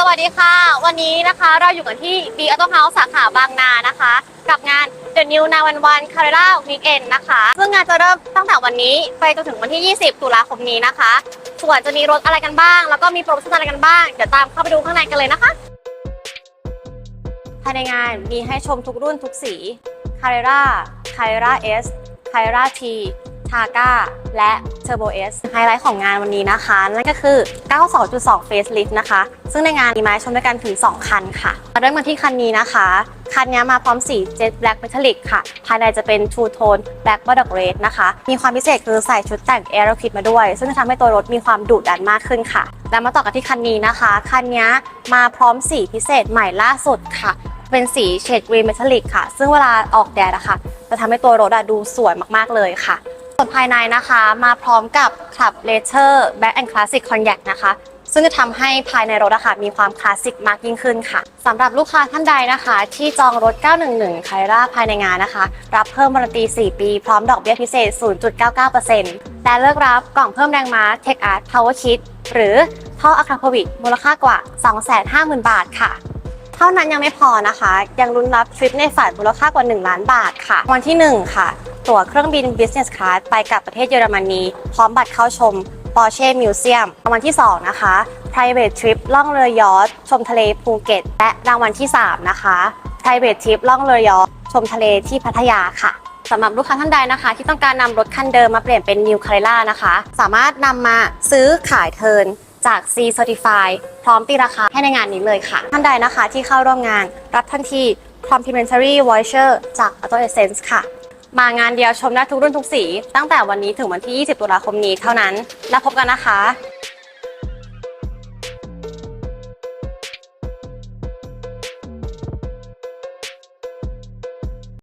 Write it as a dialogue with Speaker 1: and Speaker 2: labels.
Speaker 1: สวัสดีค่ะ วันนี้นะคะเราอยู่กันที่ B Auto House สาขาบางนานะคะ กับงาน The New นาวันวันคาร์ r า Weekend นะคะ ซึ่งงานจะเริ่มตั้งแต่วันนี้ไปจนถึงวันที่ 20 ตุลาคมนี้นะคะ ส่วนจะมีรถอะไรกันบ้าง แล้วก็มีโปรโมชั่นอะไรกันบ้าง เดี๋ยวตามเข้าไปดูข้างในกันเลยนะคะ ภายในงานมีให้ชมทุกรุ่นทุกสี c a r r e r a c a r r e r a S c a r r e r a T ทาก้าและ Turbo S ไฮไลท์ของงานวันนี้นะคะ นั่นก็คือ 92.2 Facelift นะคะ ซึ่งในงานมีมาชมด้วยกันถึง 2 คันค่ะ มาเริ่มกันที่คันนี้นะคะ คันนี้มาพร้อมสี Jet Black Metallic ค่ะ ภายในจะเป็น Two Tone Black b o d d Red นะคะ มีความพิเศษคือใส่ชุดแต่ง Aero Kit มาด้วย ซึ่งจะทำให้ตัวรถมีความดุดันมากขึ้นค่ะ แล้วมาต่อกันที่คันนี้นะคะ คันนี้มาพร้อมสีพิเศษใหม่ล่าสุดค่ะเป็นสีเฉดกรีนเมทัลลิกค่ะ ซึ่งเวลาออกแดดอะค่ะ จะทำให้ตัวรถดูสวยมาก ๆ เลยค่ะ ส่วนภายในนะคะมาพร้อมกับคลับเลเ t อร์แบ็กแอนด์คลาสสิกคอนแ c นะคะ ซึ่งจะทำให้ภายในรถอะค่ะมีความคลาสสิกมากยิ่งขึ้นค่ะสำหรับลูกค้าท่านใดนะคะ ที่จองรถ 911 ไคร่าภายในงานนะคะ รับเพิ่มวารันตี 4 ปี พร้อมดอกเบี้ยพิเศษ 0.99%และเลิกรับกล่องเพิ่มแรงม้า Tech Art Power Kit หรือท่ออะคาพวิกมูลค่ากว่า 250,000 บาทค่ะเท่านั้นยังไม่พอนะคะ ยังลุ้นรับทริปในฝันมูลค่ากว่า 1 ล้านบาทค่ะ วันที่ 1 ค่ะ ตั๋วเครื่องบิน Business Class ไปกับประเทศเยอรมนี พร้อมบัตรเข้าชม Porsche Museum รางวัลที่ 2 นะคะ Private Trip ล่องเรือยอชชมทะเลภูเก็ต และรางวัลที่ 3 นะคะ Private Trip ล่องเรือยอชชมทะเลที่พัทยาค่ะสำหรับลูกค้าท่านใดนะคะ ที่ต้องการนำรถคันเดิมมาเปลี่ยนเป็น New c a r r e r a นะคะ สามารถนำมาซื้อขายเทินจาก C Certify พร้อมตีราคาให้ในงานนี้เลยค่ะ ท่านใดนะคะที่เข้าร่วมงานรับทันที Complimentary Voucher จาก Auto Essence ค่ะ มางานเดียวชมได้ทุกรุ่นทุกสี ตั้งแต่วันนี้ถึงวันที่ 20 ตุลาคมนี้เท่านั้น แล้วพบกันนะคะ